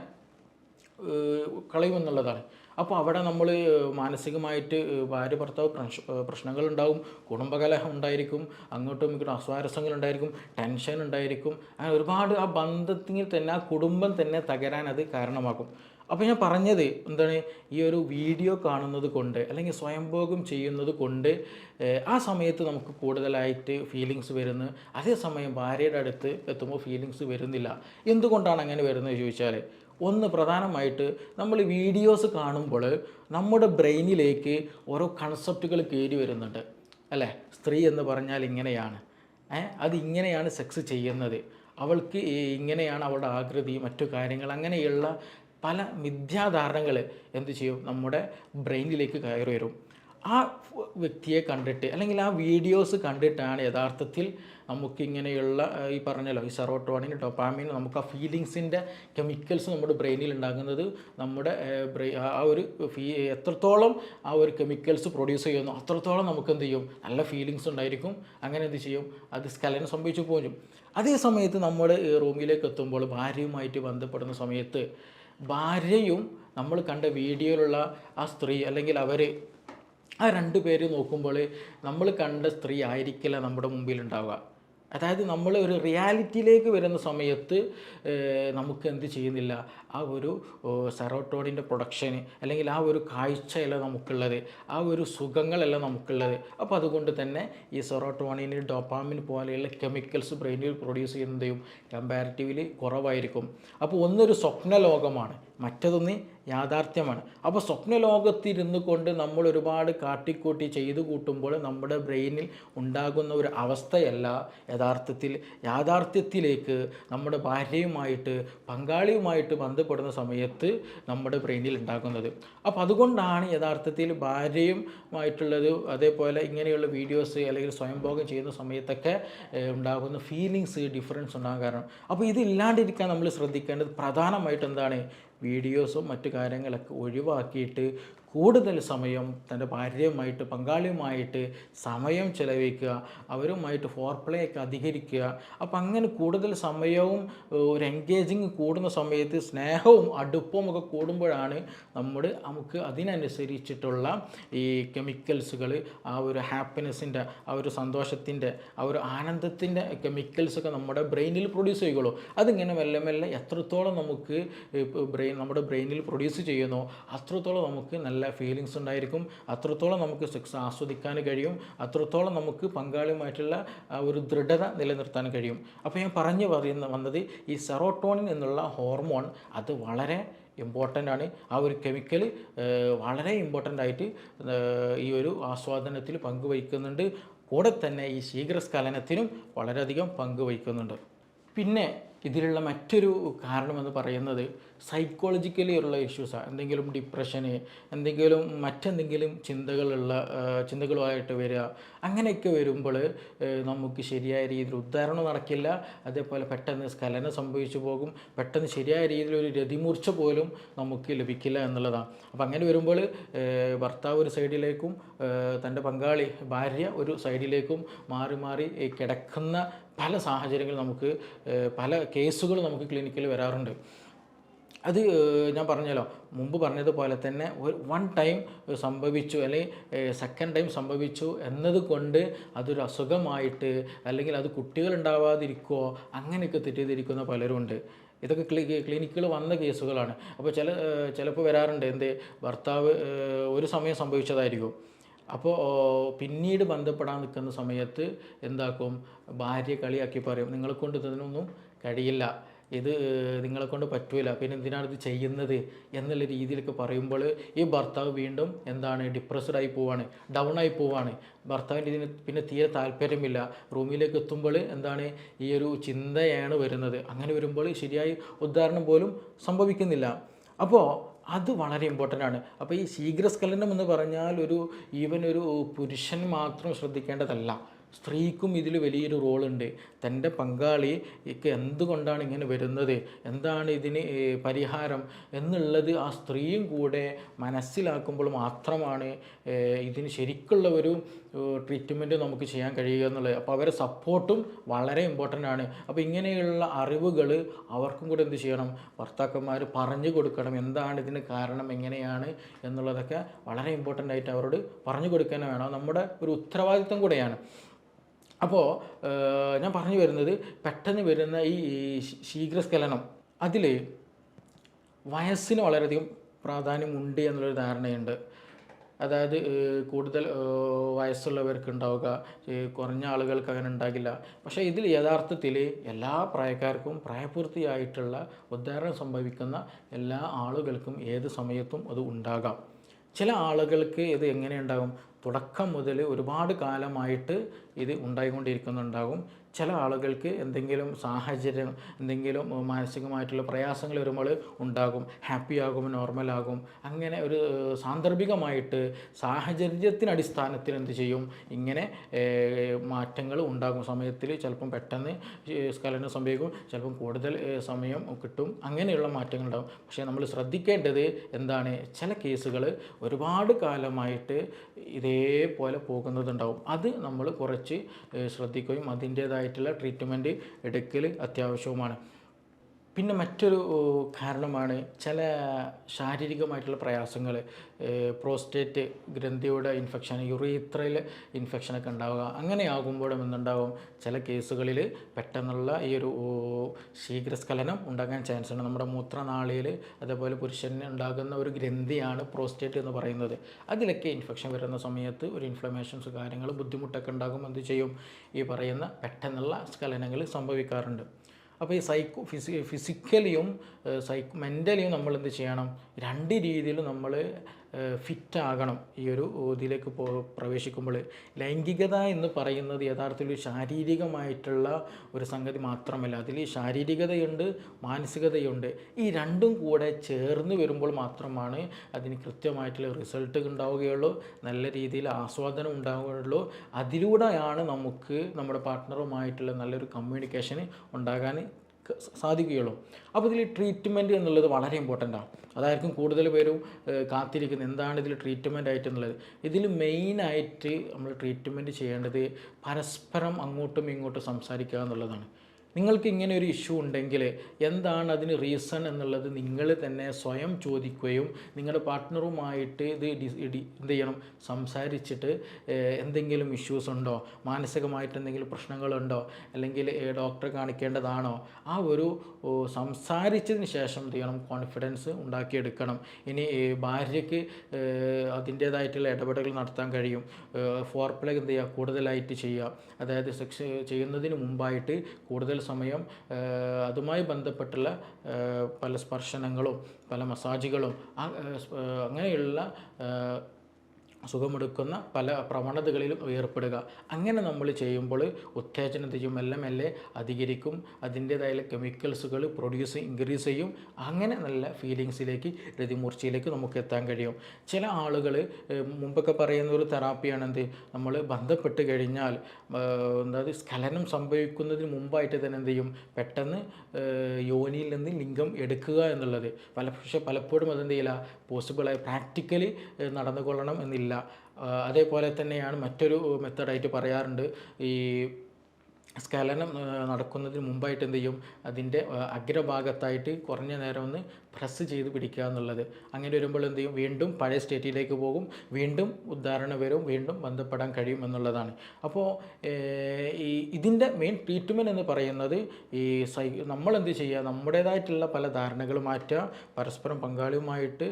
കളയുമെന്നുള്ളതാണ്. അപ്പോൾ അവിടെ നമ്മൾ മാനസികമായിട്ട് ഭാര്യ ഭർത്താവ് പ്രശ്നങ്ങൾ പ്രശ്നങ്ങളുണ്ടാവും. കുടുംബകലഹം ഉണ്ടായിരിക്കും. അങ്ങോട്ടും ഇങ്ങോട്ടും അസ്വാരസ്യങ്ങൾ ഉണ്ടായിരിക്കും. ടെൻഷൻ ഉണ്ടായിരിക്കും. അങ്ങനെ ഒരുപാട് ആ ബന്ധത്തിൽ തന്നെ ആ കുടുംബം തന്നെ തകരാൻ അത് കാരണമാക്കും അപ്പോൾ ഞാൻ പറഞ്ഞത് എന്താണ് ഈ ഒരു വീഡിയോ കാണുന്നത് കൊണ്ട് അല്ലെങ്കിൽ സ്വയംഭോഗം ചെയ്യുന്നത് കൊണ്ട് ആ സമയത്ത് നമുക്ക് കൂടുതലായിട്ട് ഫീലിങ്സ് വരുന്നു. അതേസമയം ഭാര്യയുടെ അടുത്ത് എത്തുമ്പോൾ ഫീലിങ്സ് വരുന്നില്ല. എന്തുകൊണ്ടാണ് അങ്ങനെ വരുന്നത് ചോദിച്ചാൽ ഒന്ന് പ്രധാനമായിട്ട് നമ്മൾ വീഡിയോസ് കാണുമ്പോൾ നമ്മുടെ ബ്രെയിനിലേക്ക് ഓരോ കൺസെപ്റ്റുകൾ കയറി വരുന്നുണ്ട്. അല്ലേ? സ്ത്രീ എന്ന് പറഞ്ഞാൽ ഇങ്ങനെയാണ്. അത് ഇങ്ങനെയാണ് സെക്സ് ചെയ്യുന്നത്. അവൾക്ക് ഇങ്ങനെയാണ് അവളുടെ ആകൃതി മറ്റു കാര്യങ്ങൾ അങ്ങനെയുള്ള പല മിഥ്യാധാരണകൾ എന്ത് ചെയ്യും? നമ്മുടെ ബ്രെയിനിലേക്ക് കയറി വരും. ആ വ്യക്തിയെ കണ്ടിട്ട് അല്ലെങ്കിൽ ആ വീഡിയോസ് കണ്ടിട്ടാണ് യഥാർത്ഥത്തിൽ നമുക്കിങ്ങനെയുള്ള ഈ പറഞ്ഞല്ലോ ഈ സെറോട്ടോണിൻ ഡൊപ്പാമിൻ നമുക്ക് ആ ഫീലിങ്സിന്റെ കെമിക്കൽസ് നമ്മുടെ ബ്രെയിനിൽ ഉണ്ടാകുന്നത് നമ്മുടെ ബ്രെയിൻ ആ ഒരു ഫീ എത്രത്തോളം ആ ഒരു കെമിക്കൽസ് പ്രൊഡ്യൂസ് ചെയ്യുന്നു അത്രത്തോളം നമുക്ക് എന്ത് ചെയ്യും? നല്ല ഫീലിങ്സ് ഉണ്ടായിരിക്കും. അങ്ങനെ എന്ത് ചെയ്യും? അത് സ്കലനം സംഭവിച്ചു പോകും അതേ സമയത്ത് നമ്മൾ റൂമിലേക്ക് എത്തുമ്പോൾ ഭാര്യയുമായിട്ട് ബന്ധപ്പെടുന്ന സമയത്ത് ഭാര്യയും നമ്മൾ കണ്ട വീഡിയോയിലുള്ള ആ സ്ത്രീ അല്ലെങ്കിൽ അവർ ആ രണ്ട് പേര് നോക്കുമ്പോൾ നമ്മൾ കണ്ട സ്ത്രീ ആയിരിക്കില്ല നമ്മുടെ മുമ്പിൽ ഉണ്ടാവുക. അതായത് നമ്മൾ ഒരു റിയാലിറ്റിയിലേക്ക് വരുന്ന സമയത്ത് നമുക്ക് എന്ത് ചെയ്യുന്നില്ല? ആ ഒരു സെറോട്ടോണിന്റെ പ്രൊഡക്ഷന് അല്ലെങ്കിൽ ആ ഒരു കാഴ്ചയല്ല നമുക്കുള്ളത്. ആ ഒരു സുഖങ്ങളല്ല നമുക്കുള്ളത്. അപ്പോൾ അതുകൊണ്ട് തന്നെ ഈ സെറോട്ടോണിന് ഡോപ്പാമിൻ പോലെയുള്ള കെമിക്കൽസ് ബ്രെയിനിൽ പ്രൊഡ്യൂസ് ചെയ്യുന്നതും കമ്പാരിറ്റീവ്ലി കുറവായിരിക്കും. അപ്പോൾ ഒന്നൊരു സ്വപ്ന ലോകമാണ് മറ്റതൊന്ന് യാഥാർത്ഥ്യമാണ്. അപ്പോൾ സ്വപ്ന ലോകത്തിരുന്നു കൊണ്ട് നമ്മൾ ഒരുപാട് കാട്ടിക്കൂട്ടി ചെയ്തു കൂട്ടുമ്പോൾ നമ്മുടെ ബ്രെയിനിൽ ഉണ്ടാകുന്ന ഒരു അവസ്ഥയല്ല യഥാർത്ഥത്തിൽ. യാഥാർത്ഥ്യത്തിലേക്ക് നമ്മുടെ ഭാര്യയുമായിട്ട് പങ്കാളിയുമായിട്ട് ബന്ധപ്പെടുന്ന സമയത്ത് നമ്മുടെ ബ്രെയിനിൽ ഉണ്ടാകുന്നത്. അപ്പോൾ അതുകൊണ്ടാണ് യഥാർത്ഥത്തിൽ ഭാര്യയുമായിട്ടുള്ളത് അതേപോലെ ഇങ്ങനെയുള്ള വീഡിയോസ് അല്ലെങ്കിൽ സ്വയംഭോഗം ചെയ്യുന്ന സമയത്തൊക്കെ ഉണ്ടാകുന്ന ഫീലിങ്സ് ഡിഫറൻസ് ഉണ്ടാകാൻ കാരണം അപ്പോൾ ഇതില്ലാണ്ടിരിക്കാൻ നമ്മൾ ശ്രദ്ധിക്കേണ്ടത് പ്രധാനമായിട്ട് എന്താണ്? വീഡിയോസും മറ്റു കാര്യങ്ങളൊക്കെ ഒഴിവാക്കിയിട്ട് കൂടുതൽ സമയം തന്റെ ഭാര്യയുമായിട്ട് പങ്കാളിയുമായിട്ട് സമയം ചെലവഴിക്കുക അവരുമായിട്ട് ഫോർ പ്ലേ ഒക്കെ അധികരിക്കുക. അപ്പം അങ്ങനെ കൂടുതൽ സമയവും ഒരു എൻഗേജിങ് കൂടുന്ന സമയത്ത് സ്നേഹവും അടുപ്പവും ഒക്കെ കൂടുമ്പോഴാണ് നമ്മൾ നമുക്ക് അതിനനുസരിച്ചിട്ടുള്ള ഈ കെമിക്കൽസുകൾ ആ ഒരു ഹാപ്പിനെസ്സിന്റെ ആ ഒരു സന്തോഷത്തിന്റെ ആ ഒരു ആനന്ദത്തിന്റെ കെമിക്കൽസൊക്കെ നമ്മുടെ ബ്രെയിനിൽ പ്രൊഡ്യൂസ് ചെയ്യുള്ളൂ അതിങ്ങനെ മെല്ലെ മെല്ലെ എത്രത്തോളം നമുക്ക് ബ്രെയിൻ നമ്മുടെ ബ്രെയിനിൽ പ്രൊഡ്യൂസ് ചെയ്യുന്നു അത്രത്തോളം നമുക്ക് നല്ല ഫീലിങ്സ് ഉണ്ടായിരിക്കും. അത്രത്തോളം നമുക്ക് സെക്സ് ആസ്വദിക്കാൻ കഴിയും. അത്രത്തോളം നമുക്ക് പങ്കാളിയുമായിട്ടുള്ള ഒരു ദൃഢത നിലനിർത്താൻ കഴിയും. അപ്പോൾ ഞാൻ പറഞ്ഞു പറയുന്ന വന്നത് ഈ സെറോട്ടോണിൻ എന്നുള്ള ഹോർമോൺ അത് വളരെ ഇമ്പോർട്ടന്റ് ആണ്. ആ ഒരു കെമിക്കൽ വളരെ ഇമ്പോർട്ടന്റ് ആയിട്ട് ഈ ഒരു ആസ്വാദനത്തിൽ പങ്കുവഹിക്കുന്നുണ്ട്. കൂടെ തന്നെ ഈ ശീഘ്രസ്ഖലനത്തിനും വളരെയധികം പങ്കുവഹിക്കുന്നുണ്ട്. പിന്നെ ഇതിലുള്ള മറ്റൊരു കാരണമെന്ന് പറയുന്നത് സൈക്കോളജിക്കലി ഉള്ള ഇഷ്യൂസാണ് എന്തെങ്കിലും ഡിപ്രഷന് എന്തെങ്കിലും മറ്റെന്തെങ്കിലും ചിന്തകളുള്ള ചിന്തകളുമായിട്ട് വരിക അങ്ങനെയൊക്കെ വരുമ്പോൾ നമുക്ക് ശരിയായ രീതിയിൽ ഉദ്ധാരണം നടക്കില്ല. അതേപോലെ പെട്ടെന്ന് സ്കലനം സംഭവിച്ചു പോകും. പെട്ടെന്ന് ശരിയായ രീതിയിൽ ഒരു രതിമൂർച്ച പോലും നമുക്ക് ലഭിക്കില്ല എന്നുള്ളതാണ്. അപ്പോൾ അങ്ങനെ വരുമ്പോൾ ഭർത്താവ് ഒരു സൈഡിലേക്കും തന്റെ പങ്കാളി ഭാര്യ ഒരു സൈഡിലേക്കും മാറി മാറി കിടക്കുന്ന പല സാഹചര്യങ്ങൾ നമുക്ക് പല കേസുകൾ നമുക്ക് ക്ലിനിക്കിൽ വരാറുണ്ട്. അത് ഞാൻ പറഞ്ഞല്ലോ. മുമ്പ് പറഞ്ഞതുപോലെ തന്നെ ഒരു വൺ ടൈം സംഭവിച്ചു അല്ലെങ്കിൽ സെക്കൻഡ് ടൈം സംഭവിച്ചു എന്നതുകൊണ്ട് അതൊരു അസുഖമായിട്ട് അല്ലെങ്കിൽ അത് കുട്ടികൾ ഉണ്ടാവാതിരിക്കുമോ അങ്ങനെയൊക്കെ തെറ്റിദ്ധരിക്കുന്ന പലരും ഉണ്ട് ഇതൊക്കെ ക്ലി ക്ലിനിക്കുകൾ വന്ന കേസുകളാണ്. അപ്പോൾ ചില ചിലപ്പോൾ വരാറുണ്ട്. എന്ത് ഭർത്താവ് ഒരു സമയം സംഭവിച്ചതായിരിക്കും. അപ്പോൾ പിന്നീട് ബന്ധപ്പെടാൻ നിൽക്കുന്ന സമയത്ത് എന്താക്കും? ഭാര്യ കളിയാക്കി പറയും നിങ്ങളെ കൊണ്ട് ഇതിനൊന്നും കഴിയില്ല. ഇത് നിങ്ങളെ കൊണ്ട് പറ്റൂല. പിന്നെ എന്തിനാണ് ഇത് ചെയ്യുന്നത് എന്നുള്ള രീതിയിലൊക്കെ പറയുമ്പോൾ ഈ ഭർത്താവ് വീണ്ടും എന്താണ് ഡിപ്രസ്ഡ് ആയി പോവാണ് ഡൗൺ ആയി പോവാണ്. ഭർത്താവിന്റെ ഇതിന് പിന്നെ തീരെ താല്പര്യമില്ല. റൂമിലേക്ക് എത്തുമ്പോൾ എന്താണ് ഈ ഒരു ചിന്തയാണ് വരുന്നത്. അങ്ങനെ വരുമ്പോൾ ശരിയായി ഉദാഹരണം പോലും സംഭവിക്കുന്നില്ല. അപ്പോൾ അത് വളരെ ഇമ്പോർട്ടന്റ് ആണ്. അപ്പോൾ ഈ ശീഘ്രസ്ഖലനം എന്ന് പറഞ്ഞാൽ ഒരു ഈവൻ ഒരു പുരുഷൻ മാത്രം ശ്രദ്ധിക്കേണ്ടതല്ല. സ്ത്രീക്കും ഇതിൽ വലിയൊരു റോളുണ്ട്. തന്റെ പങ്കാളിക്ക് എന്തുകൊണ്ടാണ് ഇങ്ങനെ വരുന്നത്? എന്താണ് ഇതിന് പരിഹാരം? എന്നുള്ളത് ആ സ്ത്രീയും കൂടെ മനസ്സിലാക്കുമ്പോൾ മാത്രമാണ് ഇതിന് ശരിക്കുള്ള ഒരു ട്രീറ്റ്മെന്റ് നമുക്ക് ചെയ്യാൻ കഴിയുക എന്നുള്ളത്. അപ്പോൾ അവരെ സപ്പോർട്ടും വളരെ ഇമ്പോർട്ടന്റ് ആണ്. അപ്പോൾ ഇങ്ങനെയുള്ള അറിവുകൾ അവർക്കും കൂടെ എന്ത് ചെയ്യണം? ഭർത്താക്കന്മാർ പറഞ്ഞു കൊടുക്കണം. എന്താണ് ഇതിന് കാരണം? എങ്ങനെയാണ്? എന്നുള്ളതൊക്കെ വളരെ ഇമ്പോർട്ടന്റ് ആയിട്ട് അവരോട് പറഞ്ഞു കൊടുക്കാൻ വേണം. നമ്മുടെ ഒരു ഉത്തരവാദിത്വം കൂടെയാണ്. അപ്പോൾ ഞാൻ പറഞ്ഞു വരുന്നത് പെട്ടെന്ന് വരുന്ന ഈ ശീഘ്രസ്ഖലനം. അതിൽ വയസ്സിന് വളരെയധികം പ്രാധാന്യമുണ്ട് എന്നുള്ളൊരു ധാരണയുണ്ട്. അതായത് കൂടുതൽ വയസ്സുള്ളവർക്ക് ഉണ്ടാവുക കുറഞ്ഞ ആളുകൾക്ക് അങ്ങനെ ഉണ്ടാകില്ല. പക്ഷേ ഇതിൽ യഥാർത്ഥത്തിൽ എല്ലാ പ്രായക്കാർക്കും പ്രായപൂർത്തിയായിട്ടുള്ള ഉദ്ധാരണം സംഭവിക്കുന്ന എല്ലാ ആളുകൾക്കും ഏത് സമയത്തും അത് ഉണ്ടാകാം. ചില ആളുകൾക്ക് ഇത് എങ്ങനെ ഉണ്ടാകും? തുടക്കം മുതൽ ഒരുപാട് കാലമായിട്ട് ഇത് ഉണ്ടായിക്കൊണ്ടിരിക്കുന്നുണ്ടാകും. ചില ആളുകൾക്ക് എന്തെങ്കിലും സാഹചര്യം എന്തെങ്കിലും മാനസികമായിട്ടുള്ള പ്രയാസങ്ങൾ വരുമ്പോൾ ഉണ്ടാകും ഹാപ്പി ആകും നോർമലാകും അങ്ങനെ ഒരു സാന്ദർഭികമായിട്ട് സാഹചര്യത്തിനടിസ്ഥാനത്തിൽ എന്ത് ചെയ്യും? ഇങ്ങനെ മാറ്റങ്ങൾ ഉണ്ടാകും. സമയത്തിൽ ചിലപ്പം പെട്ടെന്ന് സ്കലനം സംഭവിക്കും. ചിലപ്പം കൂടുതൽ സമയം കിട്ടും. അങ്ങനെയുള്ള മാറ്റങ്ങൾ ഉണ്ടാകും. പക്ഷേ നമ്മൾ ശ്രദ്ധിക്കേണ്ടത് എന്താണ്? ചില കേസുകൾ ഒരുപാട് കാലമായിട്ട് ഇതേപോലെ പോകുന്നതുണ്ടാവും അത് നമ്മൾ കുറച്ച് ശ്രദ്ധിക്കുകയും ശ്രദ്ധിക്കുകയും അതിന്റേതായിട്ടുള്ള ട്രീറ്റ്മെന്റ് എടുക്കൽ അത്യാവശ്യവുമാണ്. പിന്നെ മറ്റൊരു കാരണമാണ് ചില ശാരീരികമായിട്ടുള്ള പ്രയാസങ്ങൾ പ്രോസ്റ്റേറ്റ് ഗ്രന്ഥിയുടെ ഇൻഫെക്ഷൻ യുറീത്രയിൽ ഇൻഫെക്ഷനൊക്കെ ഉണ്ടാവുക അങ്ങനെ ആകുമ്പോഴും എന്തുണ്ടാവും ചില കേസുകളിൽ പെട്ടെന്നുള്ള ഈ ഒരു ശീഘ്രസ്ഖലനം ഉണ്ടാകാൻ ചാൻസ് ഉണ്ട്. നമ്മുടെ മൂത്രനാളിയിൽ അതേപോലെ പുരുഷന് ഉണ്ടാകുന്ന ഒരു ഗ്രന്ഥിയാണ് പ്രോസ്റ്റേറ്റ് എന്ന് പറയുന്നത്. അതിലൊക്കെ ഇൻഫെക്ഷൻ വരുന്ന സമയത്ത് ഒരു ഇൻഫ്ലമേഷൻസ് കാര്യങ്ങൾ ബുദ്ധിമുട്ടൊക്കെ ഉണ്ടാകും എന്ത് ചെയ്യും? ഈ പറയുന്ന പെട്ടെന്നുള്ള സ്ഖലനങ്ങൾ സംഭവിക്കാറുണ്ട്. അപ്പോൾ ഈ സൈക്കോ ഫിസി ഫിസിക്കലിയും സൈക്കോ മെന്റലിയും നമ്മൾ എന്ത് ചെയ്യണം? രണ്ട് രീതിയിൽ നമ്മൾ ഫിറ്റ് ആകണം ഈ ഒരു ഇതിലേക്ക് പോ പ്രവേശിക്കുമ്പോൾ ലൈംഗികത എന്ന് പറയുന്നത് യഥാർത്ഥത്തിൽ ശാരീരികമായിട്ടുള്ള ഒരു സംഗതി മാത്രമല്ല. അതിൽ ശാരീരികതയുണ്ട് മാനസികതയുണ്ട്. ഈ രണ്ടും കൂടെ ചേർന്ന് വരുമ്പോൾ മാത്രമാണ് അതിന് കൃത്യമായിട്ടുള്ള റിസൾട്ട് ഉണ്ടാവുകയുള്ളൂ നല്ല രീതിയിൽ ആസ്വാദനം ഉണ്ടാവുകയുള്ളൂ. അതിലൂടെയാണ് നമുക്ക് നമ്മുടെ പാർട്ട്ണറുമായിട്ടുള്ള നല്ലൊരു കമ്മ്യൂണിക്കേഷൻ ഉണ്ടാകാൻ സാധിക്കുകയുള്ളൂ. അപ്പോൾ ഇതിൽ ട്രീറ്റ്മെന്റ് എന്നുള്ളത് വളരെ ഇമ്പോർട്ടന്റ് ആണ്. അതായിരിക്കും കൂടുതൽ പേരും കാത്തിരിക്കുന്നത്. എന്താണ് ഇതിൽ ട്രീറ്റ്മെന്റ് ആയിട്ട് എന്നുള്ളത് ഇതിൽ മെയിനായിട്ട് നമ്മൾ ട്രീറ്റ്മെന്റ് ചെയ്യേണ്ടത് പരസ്പരം അങ്ങോട്ടും ഇങ്ങോട്ടും സംസാരിക്കുക എന്നുള്ളതാണ്. നിങ്ങൾക്ക് ഇങ്ങനെ ഒരു ഇഷ്യൂ ഉണ്ടെങ്കിൽ എന്താണ് അതിന് റീസൺ എന്നുള്ളത് നിങ്ങൾ തന്നെ സ്വയം ചോദിക്കുകയും നിങ്ങളുടെ പാർട്ട്ണറുമായിട്ട് ഇത് എന്ത് ചെയ്യണം? സംസാരിച്ചിട്ട് എന്തെങ്കിലും ഇഷ്യൂസ് ഉണ്ടോ? മാനസികമായിട്ട് എന്തെങ്കിലും പ്രശ്നങ്ങളുണ്ടോ? അല്ലെങ്കിൽ ഡോക്ടറെ കാണിക്കേണ്ടതാണോ? ആ ഒരു സംസാരിച്ചതിന് ശേഷം എന്ത് ചെയ്യണം? കോൺഫിഡൻസ് ഉണ്ടാക്കിയെടുക്കണം. ഇനി ഭാര്യയ്ക്ക് അതിന്റേതായിട്ടുള്ള ഇടപെടലുകൾ നടത്താൻ കഴിയും. ഫോർ പ്ലേ എന്ത് ചെയ്യുക? കൂടുതലായിട്ട് ചെയ്യുക. അതായത് സെക്സ് ചെയ്യുന്നതിന് മുമ്പായിട്ട് കൂടുതൽ സമയം അതുമായി ബന്ധപ്പെട്ടുള്ള പല സ്പർശനങ്ങളും പല മസാജുകളും അങ്ങനെയുള്ള സുഖമെടുക്കുന്ന പല പ്രവണതകളിലും ഏർപ്പെടുക അങ്ങനെ നമ്മൾ ചെയ്യുമ്പോൾ ഉത്തേജനം എല്ലാം മെല്ലെ അധികരിക്കും. അതിന്റേതായ കെമിക്കൽസുകൾ പ്രൊഡ്യൂസ് ഇൻക്രീസ് ചെയ്യും. അങ്ങനെ നല്ല ഫീലിങ്സിലേക്ക് രതിമൂർച്ചയിലേക്ക് നമുക്ക് എത്താൻ കഴിയും. ചില ആളുകൾ മുമ്പൊക്കെ പറയുന്ന ഒരു തെറാപ്പിയാണ് എന്ത് നമ്മൾ ബന്ധപ്പെട്ട് കഴിഞ്ഞാൽ അതായത് സ്ഖലനം സംഭവിക്കുന്നതിന് മുമ്പായിട്ട് തന്നെ എന്ത് ചെയ്യും? പെട്ടെന്ന് യോനിയിൽ നിന്ന് ലിംഗം എടുക്കുക എന്നുള്ളത്. പല പക്ഷേ പലപ്പോഴും അതെന്ത് ചെയ്യില്ല? പോസിബിളായി പ്രാക്ടിക്കലി നടന്നുകൊള്ളണം എന്നില്ല. ആ, അതേപോലെ തന്നെയാണ് മറ്റൊരു മെത്തഡായിട്ട് പറയാറുണ്ട്. ഈ സ്ഖലനം നടക്കുന്നതിന് മുമ്പായിട്ട് എന്ത് ചെയ്യും? അതിന്റെ അഗ്രഭാഗത്തായിട്ട് കുറഞ്ഞ നേരം ഒന്ന് പ്രസ് ചെയ്ത് പിടിക്കുക എന്നുള്ളത്. അങ്ങനെ വരുമ്പോൾ എന്ത് ചെയ്യും? വീണ്ടും പഴയ സ്റ്റേറ്റിലേക്ക് പോകും. വീണ്ടും ഉദ്ധാരണ വരും. വീണ്ടും ബന്ധപ്പെടാൻ കഴിയും എന്നുള്ളതാണ്. അപ്പോൾ ഈ ഇതിന്റെ മെയിൻ ട്രീറ്റ്മെന്റ് എന്ന് പറയുന്നത് ഈ സൈ നമ്മളെന്ത് ചെയ്യുക? നമ്മുടേതായിട്ടുള്ള പല ധാരണകൾ മാറ്റുക പരസ്പരം പങ്കാളിയുമായിട്ട്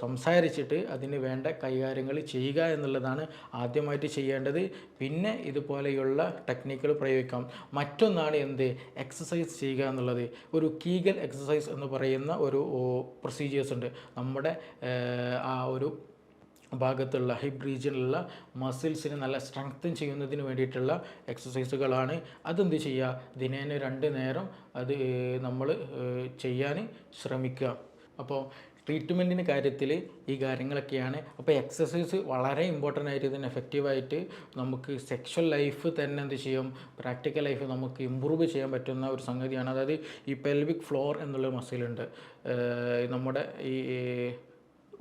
സംസാരിച്ചിട്ട് അതിന് വേണ്ട കൈകാര്യങ്ങൾ ചെയ്യുക എന്നുള്ളതാണ് ആദ്യമായിട്ട് ചെയ്യേണ്ടത്. പിന്നെ ഇതുപോലെയുള്ള ടെക്നിക്കുകൾ പ്രയോഗിക്കാം. മറ്റൊന്നാണ് എന്ത്? എക്സസൈസ് ചെയ്യുക എന്നുള്ളത്. ഒരു കീഗൽ എക്സസൈസ് എന്ന് പറയുന്ന ഒരു പ്രൊസീജിയേഴ്സ് ഉണ്ട്. നമ്മുടെ ആ ഒരു ഭാഗത്തുള്ള ഹിപ്പ് റീജിയനിലുള്ള മസിൽസിനെ നല്ല സ്ട്രെങ്തൻ ചെയ്യുന്നതിന് വേണ്ടിയിട്ടുള്ള എക്സസൈസുകളാണ് അതെന്ത് ചെയ്യുക? ദിനേന രണ്ട് നേരം അത് നമ്മൾ ചെയ്യാൻ ശ്രമിക്കുക. അപ്പോൾ ട്രീറ്റ്മെന്റിന് കാര്യത്തിൽ ഈ കാര്യങ്ങളൊക്കെയാണ്. അപ്പോൾ എക്സസൈസ് വളരെ ഇമ്പോർട്ടന്റ് ആയിട്ട് ഇതിന് എഫക്റ്റീവായിട്ട് നമുക്ക് സെക്ഷൽ ലൈഫ് തന്നെ എന്ത് ചെയ്യും? പ്രാക്ടിക്കൽ ലൈഫ് നമുക്ക് ഇമ്പ്രൂവ് ചെയ്യാൻ പറ്റുന്ന ഒരു സംഗതിയാണ്. അതായത് ഈ പെൽവിക് ഫ്ലോർ എന്നുള്ള മസിലുണ്ട് നമ്മുടെ ഈ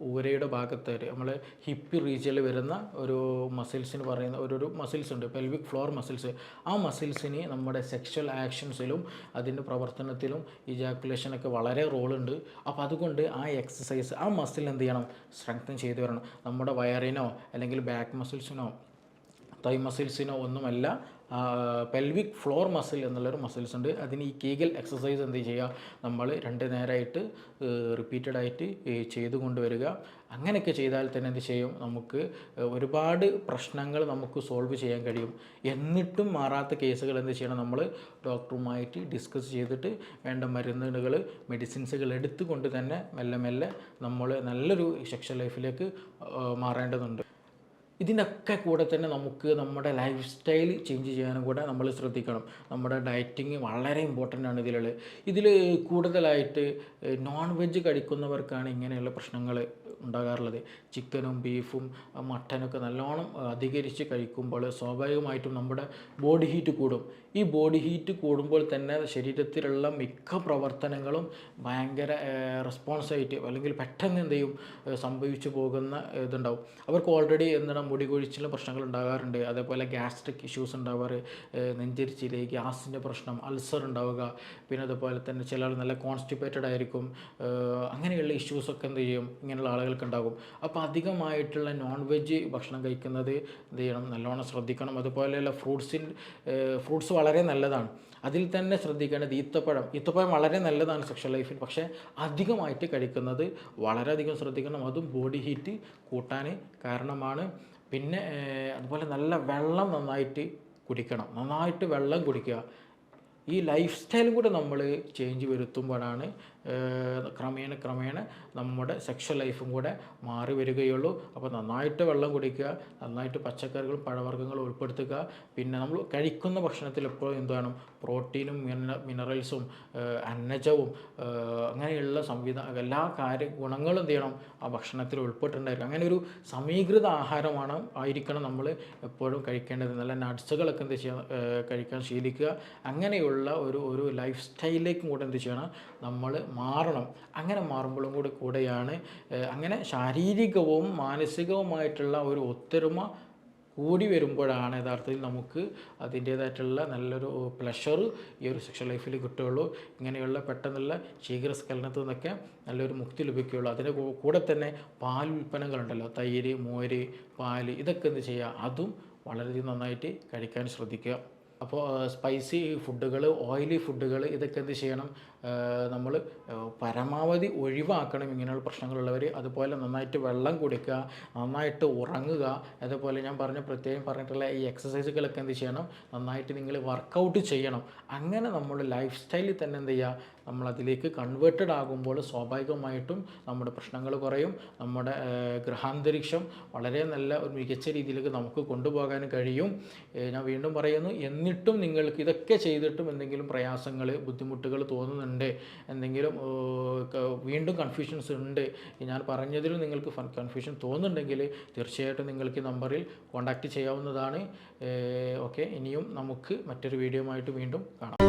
ഊരയുടെ ഭാഗത്തായിട്ട് നമ്മൾ ഹിപ്പ് റീജിയനിൽ വരുന്ന ഒരു മസിൽസിന് പറയുന്ന ഒരു ഒരു മസിൽസ് ഉണ്ട് പെൽവിക് ഫ്ലോർ മസിൽസ് ആ മസിൽസിന് നമ്മുടെ സെക്ഷൽ ആക്ഷൻസിലും അതിന്റെ പ്രവർത്തനത്തിലും ഇജാക്കുലേഷനൊക്കെ വളരെ റോളുണ്ട് അപ്പോൾ അതുകൊണ്ട് ആ എക്സസൈസ് ആ മസിൽ എന്ത് ചെയ്യണം? സ്ട്രെങ്തൻ ചെയ്തു വരണം. നമ്മുടെ വയറിനോ അല്ലെങ്കിൽ ബാക്ക് മസിൽസിനോ തൈ മസിൽസിനോ ഒന്നുമല്ല പെൽവിക് ഫ്ലോർ മസിൽ എന്നുള്ളൊരു മസിൽസ് ഉണ്ട്. അതിന് ഈ കീഗൽ എക്സസൈസ് എന്ത് ചെയ്യുക നമ്മൾ രണ്ട് നേരമായിട്ട് റിപ്പീറ്റഡ് ആയിട്ട് ചെയ്തു കൊണ്ടുവരിക. അങ്ങനെയൊക്കെ ചെയ്താൽ തന്നെ എന്ത് ചെയ്യും? നമുക്ക് ഒരുപാട് പ്രശ്നങ്ങൾ നമുക്ക് സോൾവ് ചെയ്യാൻ കഴിയും. എന്നിട്ടും മാറാത്ത കേസുകൾ എന്ത് ചെയ്യണം? നമ്മൾ ഡോക്ടറുമായിട്ട് ഡിസ്കസ് ചെയ്തിട്ട് വേണ്ട മരുന്നുകൾ മെഡിസിൻസുകൾ എടുത്തുകൊണ്ട് തന്നെ മെല്ലെ മെല്ലെ നമ്മൾ നല്ലൊരു സെക്ഷൽ ലൈഫിലേക്ക് മാറേണ്ടതുണ്ട്. ഇതിനൊക്കെ കൂടെ തന്നെ നമുക്ക് നമ്മുടെ ലൈഫ് സ്റ്റൈൽ ചേഞ്ച് ചെയ്യാനും കൂടെ നമ്മൾ ശ്രദ്ധിക്കണം. നമ്മുടെ ഡയറ്റിങ് വളരെ ഇമ്പോർട്ടന്റ് ആണ് ഇതിലുള്ള. ഇതിൽ കൂടുതലായിട്ട് നോൺ വെജ് കഴിക്കുന്നവർക്കാണ് ഇങ്ങനെയുള്ള പ്രശ്നങ്ങൾ ഉണ്ടാകാറുള്ളത്. ചിക്കനും ബീഫും മട്ടനൊക്കെ നല്ലോണം അധികരിച്ച് കഴിക്കുമ്പോൾ സ്വാഭാവികമായിട്ടും നമ്മുടെ ബോഡി ഹീറ്റ് കൂടും. ഈ ബോഡി ഹീറ്റ് കൂടുമ്പോൾ തന്നെ ശരീരത്തിലുള്ള മിക്ക പ്രവർത്തനങ്ങളും ഭയങ്കര റെസ്പോൺസായിട്ട് അല്ലെങ്കിൽ പെട്ടെന്ന് എന്ത് ചെയ്യും? സംഭവിച്ചു പോകുന്ന ഇതുണ്ടാവും. അവർക്ക് ഓൾറെഡി എന്താണ് മുടി കൊഴിച്ചിലും പ്രശ്നങ്ങൾ ഉണ്ടാകാറുണ്ട് അതേപോലെ ഗ്യാസ്ട്രിക് ഇഷ്യൂസ് ഉണ്ടാവാറ് നെഞ്ചരിച്ചിൽ ഗ്യാസിന്റെ പ്രശ്നം അൾസർ ഉണ്ടാവുക പിന്നെ അതുപോലെ തന്നെ ചില ആൾ നല്ല കോൺസ്റ്റിപ്പേറ്റഡ് ആയിരിക്കും അങ്ങനെയുള്ള ഇഷ്യൂസൊക്കെ എന്ത് ചെയ്യും? ഇങ്ങനെയുള്ള ആളുകൾക്ക് ഉണ്ടാകും. അപ്പോൾ അധികമായിട്ടുള്ള നോൺ വെജ് ഭക്ഷണം കഴിക്കുന്നത് എന്ത് ചെയ്യണം? നല്ലോണം ശ്രദ്ധിക്കണം. അതുപോലെയുള്ള ഫ്രൂട്ട്സിൻ ഫ്രൂട്ട്സ് വളരെ നല്ലതാണ്. അതിൽ തന്നെ ശ്രദ്ധിക്കേണ്ടത് ഈത്തപ്പഴം. ഈത്തപ്പഴം വളരെ നല്ലതാണ് സെക്ഷൽ ലൈഫിൽ പക്ഷേ അധികമായിട്ട് കഴിക്കുന്നത് വളരെയധികം ശ്രദ്ധിക്കണം. അതും ബോഡി ഹീറ്റ് കൂട്ടാൻ കാരണമാണ്. പിന്നെ അതുപോലെ നല്ല വെള്ളം നന്നായിട്ട് കുടിക്കണം. നന്നായിട്ട് വെള്ളം കുടിക്കുക. ഈ ലൈഫ് സ്റ്റൈലും കൂടെ നമ്മൾ ചേഞ്ച് വരുത്തുമ്പോഴാണ് ക്രമേണ ക്രമേണ നമ്മുടെ സെക്ഷൽ ലൈഫും കൂടെ മാറി വരികയുള്ളൂ. അപ്പോൾ നന്നായിട്ട് വെള്ളം കുടിക്കുക നന്നായിട്ട് പച്ചക്കറികളും പഴവർഗങ്ങളും ഉൾപ്പെടുത്തുക. പിന്നെ നമ്മൾ കഴിക്കുന്ന ഭക്ഷണത്തിൽ എപ്പോഴും എന്താണ് പ്രോട്ടീനും മിനറൽസും അന്നജവും അങ്ങനെയുള്ള സംവിധാനം എല്ലാ കാര്യ ഗുണങ്ങളും എന്ത് ചെയ്യണം? ആ ഭക്ഷണത്തിൽ ഉൾപ്പെട്ടിട്ടുണ്ടായിരിക്കും അങ്ങനെ ഒരു സമീകൃത ആഹാരമാണ് ആയിരിക്കണം നമ്മൾ എപ്പോഴും കഴിക്കേണ്ടത്. നല്ല നട്സുകളൊക്കെ എന്ത് ചെയ്യാൻ കഴിക്കാൻ ശീലിക്കുക. അങ്ങനെയുള്ള ഒരു ഒരു ലൈഫ് സ്റ്റൈലിലേക്കും കൂടെ എന്ത് ചെയ്യണം? നമ്മൾ മാറണം. അങ്ങനെ മാറുമ്പോഴും കൂടി കൂടെയാണ് അങ്ങനെ ശാരീരികവും മാനസികവുമായിട്ടുള്ള ഒരു ഒത്തൊരുമ കൂടി വരുമ്പോഴാണ് യഥാർത്ഥത്തിൽ നമുക്ക് അതിന്റേതായിട്ടുള്ള നല്ലൊരു പ്ലഷർ ഈ ഒരു സെക്ഷൽ ലൈഫിൽ കിട്ടുകയുള്ളൂ. ഇങ്ങനെയുള്ള പെട്ടെന്നുള്ള ശീഘ്രസ്ഖലനത്തിൽ നിന്നൊക്കെ നല്ലൊരു മുക്തി ലഭിക്കുകയുള്ളൂ. അതിന്റെ കൂടെ തന്നെ പാൽ ഉൽപ്പന്നങ്ങളുണ്ടല്ലോ. തൈര് മോര് പാൽ ഇതൊക്കെ എന്ത് ചെയ്യുക? അതും വളരെയധികം നന്നായിട്ട് കഴിക്കാൻ ശ്രദ്ധിക്കുക. അപ്പോൾ സ്പൈസി ഫുഡുകൾ ഓയിലി ഫുഡുകൾ ഇതൊക്കെ എന്ത് ചെയ്യണം? നമ്മൾ പരമാവധി ഒഴിവാക്കണം ഇങ്ങനെയുള്ള പ്രശ്നങ്ങളുള്ളവർ. അതുപോലെ നന്നായിട്ട് വെള്ളം കുടിക്കുക നന്നായിട്ട് ഉറങ്ങുക. അതുപോലെ ഞാൻ പറഞ്ഞ പ്രത്യേകം പറഞ്ഞിട്ടുള്ള ഈ എക്സസൈസുകളൊക്കെ എന്ത് ചെയ്യണം? നന്നായിട്ട് നിങ്ങൾ വർക്കൗട്ട് ചെയ്യണം. അങ്ങനെ നമ്മൾ ലൈഫ് സ്റ്റൈലിൽ തന്നെ എന്ത് ചെയ്യുക? നമ്മൾ അതിലേക്ക് കൺവേർട്ടഡ് ആകുമ്പോൾ സ്വാഭാവികമായിട്ടും നമ്മുടെ പ്രശ്നങ്ങൾ കുറയും. നമ്മുടെ ഗ്രഹാന്തരീക്ഷം വളരെ നല്ല ഒരു മികച്ച രീതിയിലേക്ക് നമുക്ക് കൊണ്ടുപോകാൻ കഴിയും. ഞാൻ വീണ്ടും പറയുന്നു എന്നിട്ടും നിങ്ങൾക്ക് ഇതൊക്കെ ചെയ്തിട്ടും എന്തെങ്കിലും പ്രയാസങ്ങൾ ബുദ്ധിമുട്ടുകൾ തോന്നുന്നുണ്ട് എന്തെങ്കിലും വീണ്ടും കൺഫ്യൂഷൻസ് ഉണ്ട്. ഞാൻ പറഞ്ഞതിൽ നിങ്ങൾക്ക് കൺഫ്യൂഷൻ തോന്നുന്നുണ്ടെങ്കിൽ തീർച്ചയായിട്ടും നിങ്ങൾക്ക് നമ്പറിൽ കോൺടാക്റ്റ് ചെയ്യാവുന്നതാണ്. ഓക്കെ ഇനിയും നമുക്ക് മറ്റൊരു വീഡിയോ ആയിട്ട് വീണ്ടും കാണാം.